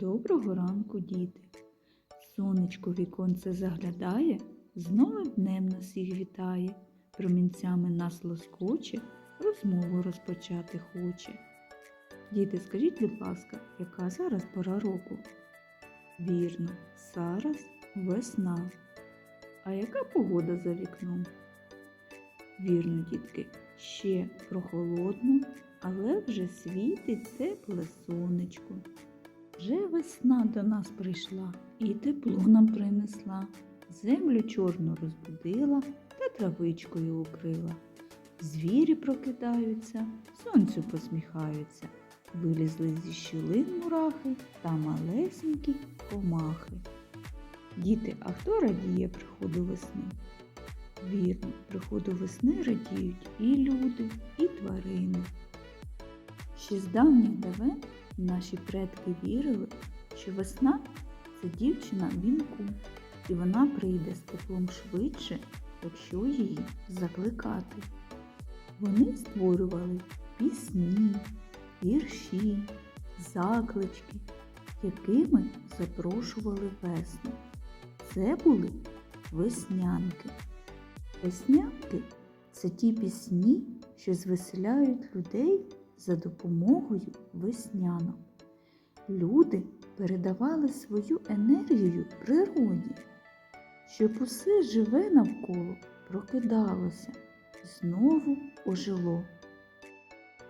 Доброго ранку, діти! Сонечко віконце заглядає, з новим днем нас їх вітає, промінцями нас лоскоче, розмову розпочати хоче. Діти, скажіть, будь ласка, яка зараз пора року? Вірно, зараз весна. А яка погода за вікном? Вірно, дітки, ще прохолодно, але вже світить тепле сонечко. Вже весна до нас прийшла і тепло нам принесла, землю чорну розбудила та травичкою укрила. Звірі прокидаються, сонцю посміхаються, вилізли зі щілин мурахи та малесенькі комахи. Діти, а хто радіє приходу весни? Вірно, приходу весни радіють і люди, і тварини. Ще з давніх давен Наші предки вірили, що весна це дівчина в вінку, і вона прийде з теплом швидше, якщо її закликати. Вони створювали пісні, вірші, заклички, якими запрошували весну. Це були веснянки. Веснянки це ті пісні, що звеселяють людей за допомогою веснянок. Люди передавали свою енергію природі, щоб усе живе навколо прокидалося і знову ожило.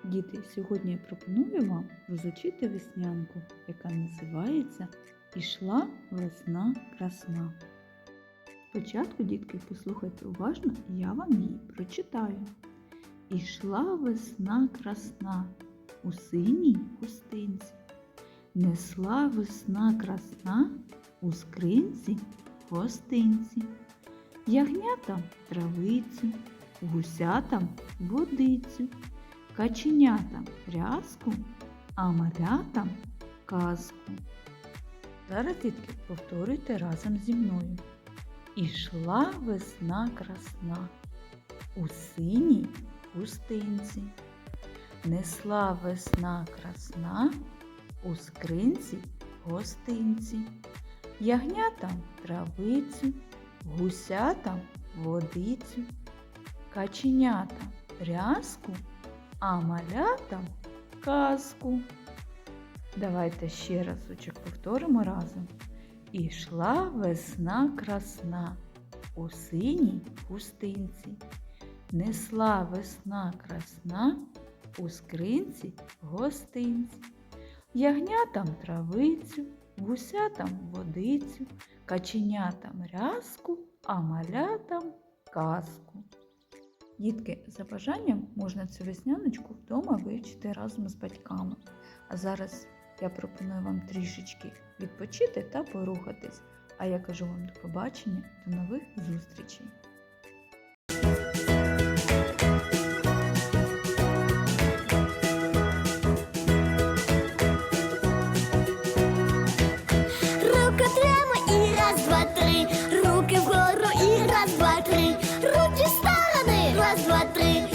Діти, сьогодні я пропоную вам розучити веснянку, яка називається Ішла весна красна. Спочатку, дітки, послухайте уважно, я вам її прочитаю. Ішла весна красна у синій хустинці, несла весна красна у скринці гостинці, ягнятам травицю, гусятам водицю, каченятам рязку, а малятам казку. Зараз, дітки, повторюйте разом зі мною. Ішла весна красна у синій хустинці. Несла весна красна у скринці гостинці, ягнятам травицю, гусятам водицю, каченятам рязку, а малятам казку. Давайте ще разочок повторимо разом. Ішла весна красна у синій хустинці. Несла весна красна у скринці гостинці, ягнятам травицю, гусятам водицю, каченятам рязку, а малятам казку. Дітки, за бажанням можна цю весняночку вдома вивчити разом з батьками. А зараз я пропоную вам трішечки відпочити та порухатись. А я кажу вам до побачення, до нових зустрічей! Раз,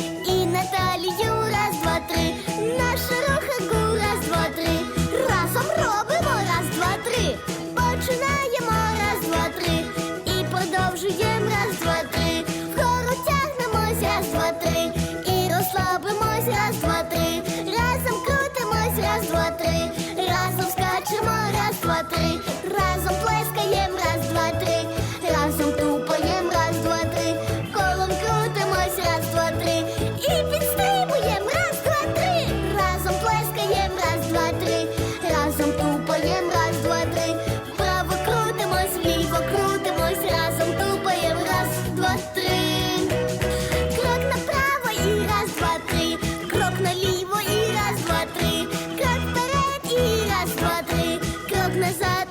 Крок наліво і раз, два, три. Крок вперед і раз, два, три. Крок назад